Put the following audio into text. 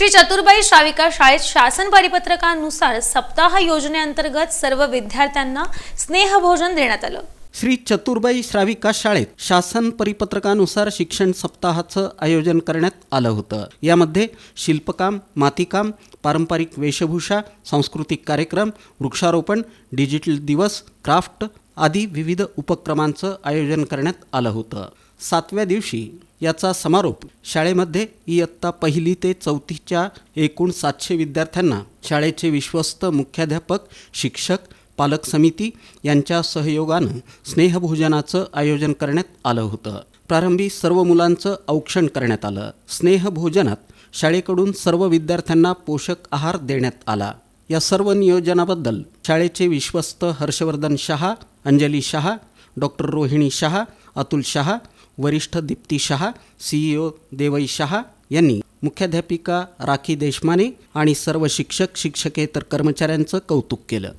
श्री चतुर्बाई श्राविका शाळेत शासन परिपत्रकानुसार सप्ताह योजनेअंतर्गत सर्व विद्यार्थ्यांना स्नेहभोजन देण्यात आलं. श्री चतुर्बाई श्राविका शाळेत शासन परिपत्रकानुसार शिक्षण सप्ताहाचं आयोजन करण्यात आलं होतं. यामध्ये शिल्पकाम मातीकाम पारंपरिक वेशभूषा सांस्कृतिक कार्यक्रम वृक्षारोपण डिजिटल दिवस क्राफ्ट आदी विविध उपक्रमांचं आयोजन करण्यात आलं होतं. सातव्या दिवशी याचा समारोप शाळेमध्ये इयत्ता पहिली ते चौथीच्या एकूण सातशे विद्यार्थ्यांना शाळेचे विश्वस्त मुख्याध्यापक शिक्षक पालक समिती यांच्या सहयोगानं स्नेहभोजनाचं आयोजन करण्यात आलं होतं. प्रारंभी सर्व मुलांचं औक्षण करण्यात आलं. स्नेहभोजनात शाळेकडून सर्व विद्यार्थ्यांना पोषक आहार देण्यात आला. या सर्व नियोजनाबद्दल शाळेचे विश्वस्त हर्षवर्धन शहा अंजली शहा डॉक्टर रोहिणी शहा अतुल शहा वरिष्ठ दीप्ती शहा सीईओ देवई शहा यांनी मुख्याध्यापिका राखी देशमाने आणि सर्व शिक्षक शिक्षकेतर कर्मचाऱ्यांचं कौतुक केलं.